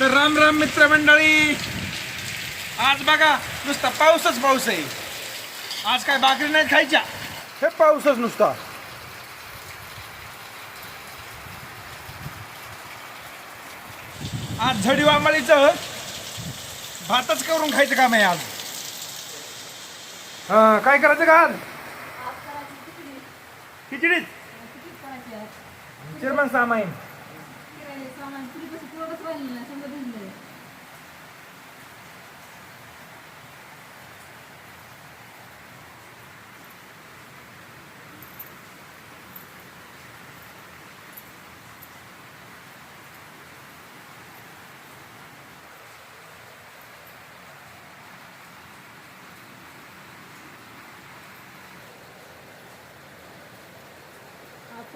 तर राम राम मित्रमंडळी. आज बघा नुसता पाऊसच पाऊस आहे. आज काय भाकरी नाही खायच्या? हे पाऊसच नुसता. आज झडी वांबळीचं भातच करून खायचं काम आहे आज. हा काय करायचं का आज? खिचडीच चेअरमन सामाईन.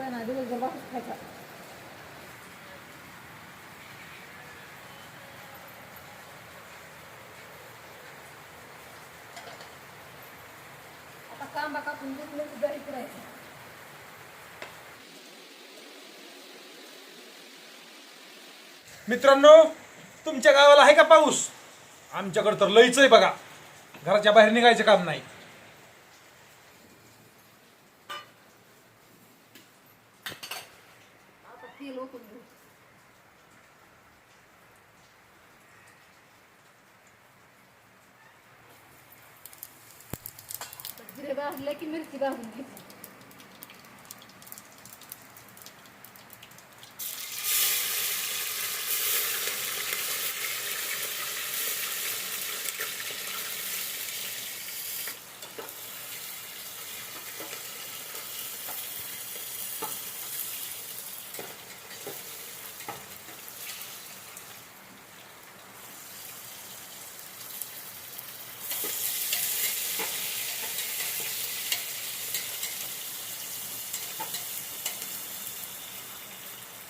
आपण दिवसभर वापस खायचा. आता कांदा कापून घेतलं की घरी करायचं मित्रांनो तुमच्या गावाला आहे का पाऊस? आमच्याकडे तर लईच आहे बघा. घराच्या बाहेर निघायचं काम नाही आता तेल ओतून घेऊ आता जिरे भाजले की मिरची भाजून घ्यायची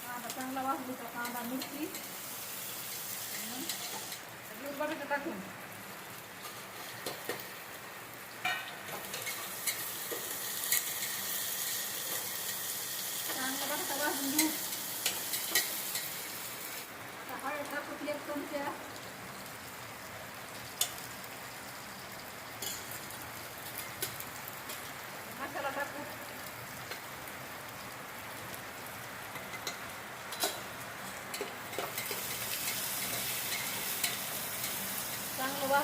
कांदा चांगला वाजली का कांदा मिरची बटाटा टाकून. चांगला बटाटा वाजून घेऊ आता हळद टाकू एक चमचा मसाला टाकू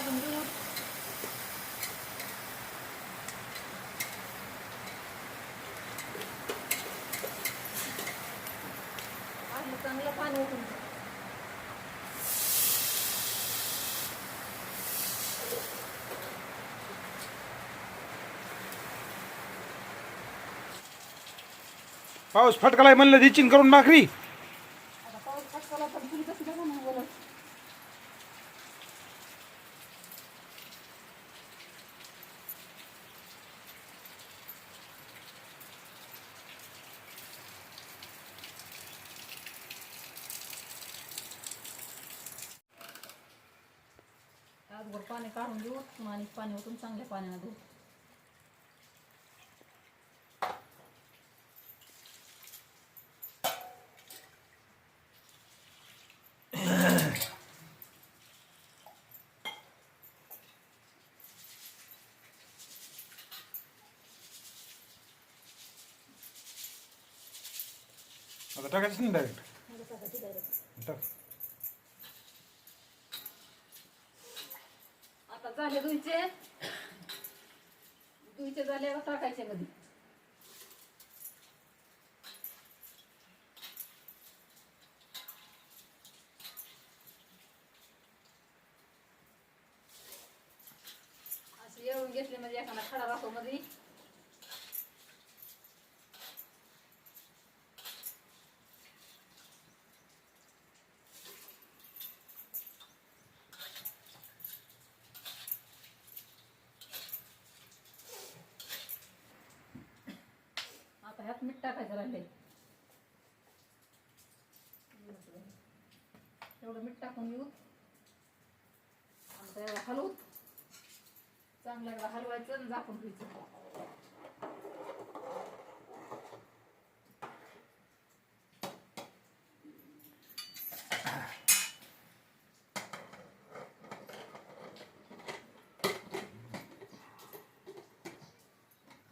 चांगलं चांगलं पाणी ओतून पाऊस फटकालाय म्हणलं दिचिन करून भाकरी. आता पाऊस फटकाला तर तुरी कशी बघा ना बोलत आजवर पाणी काढून देऊ पुन्हा आणि पाणी ओतून चांगल्या पाण्यानं धुऊ आता टाकायचं नाही डायरेक्ट टाक आता झाले दुईचे दुईचे झाल्यावर टाकायचे मध्ये ह्यात मीठ टाकायचं राहिले एवढं मीठ टाकून येऊ आणि त्याला हलवू. चांगलं हलवायचं आणि झाकून घ्यायचं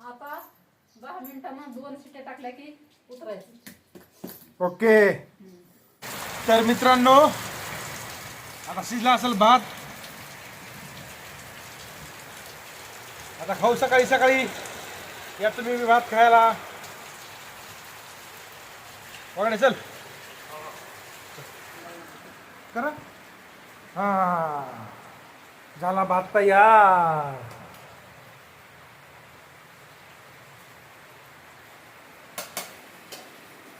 आता दहा मिनिटांना दोन टाकल्या की उतरायचं. ओके. तर मित्रांनो आता शिजला असेल भात. आता खाऊ सकाळी सकाळी. या तुम्ही भात खायला. वगैरे चल. करा. हा. झाला भात तयार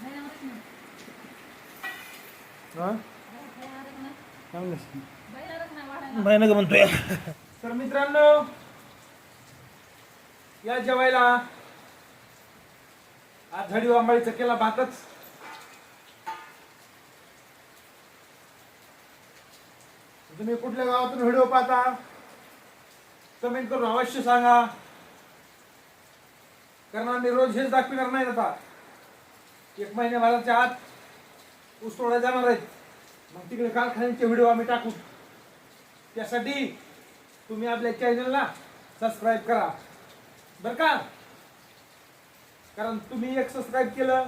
नाही आवडत नाही. हा? बाई आवडत नाही. चांगलं. बाई आवडत नाही वाढायला. भयानक म्हणतोय. तर मित्रांनो या जेवायला आज झडी आंबाळीचा केला भातच. तुम्ही कुठल्या गावातून व्हिडिओ पाहता कमेंट करून अवश्य सांगा. कारण आम्ही रोज हेच दाखविणार नाही आता. एक महिन्याभराच्या आत ऊस जाणार आहेत मग तिकडे कारखान्यांचे व्हिडिओ आम्ही टाकू. त्यासाठी तुम्ही आपल्या चॅनलला सबस्क्राईब करा. बर का? कारण तुम्ही एक सबस्क्राईब केलं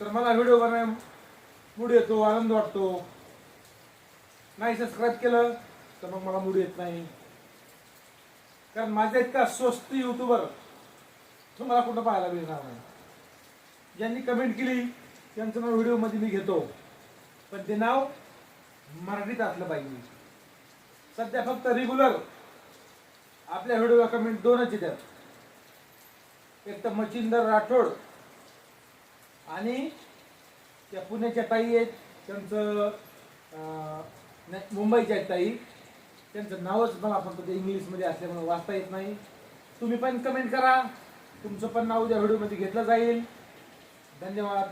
तर मला व्हिडिओ बनवाय मूड येतो आनंद वाटतो. नाही सबस्क्राईब केलं तर मग मला मूड येत नाही. कारण माझ्या इतका स्वस्त युट्यूबर तुम्हाला कुठं पाहायला मिळणार नाही. ज्यांनी कमेंट केली त्यांचं नाव व्हिडिओमध्ये मी घेतो. पण ते नाव मराठीत असलं पाहिजे. सध्या फक्त रेग्युलर आपल्या व्हिडिओला कमेंट दोनच येतात एक तर मचिंदर राठोड आणि त्या पुण्याच्या ताई आहेत. त्यांचं नाही मुंबईच्या आहेत ताई. त्यांचं नावच मला फक्त ते इंग्लिशमध्ये असल्यामुळे वाचता येत नाही. तुम्ही पण कमेंट करा. तुमचं पण नाव उद्या व्हिडिओमध्ये घेतलं जाईल. धन्यवाद.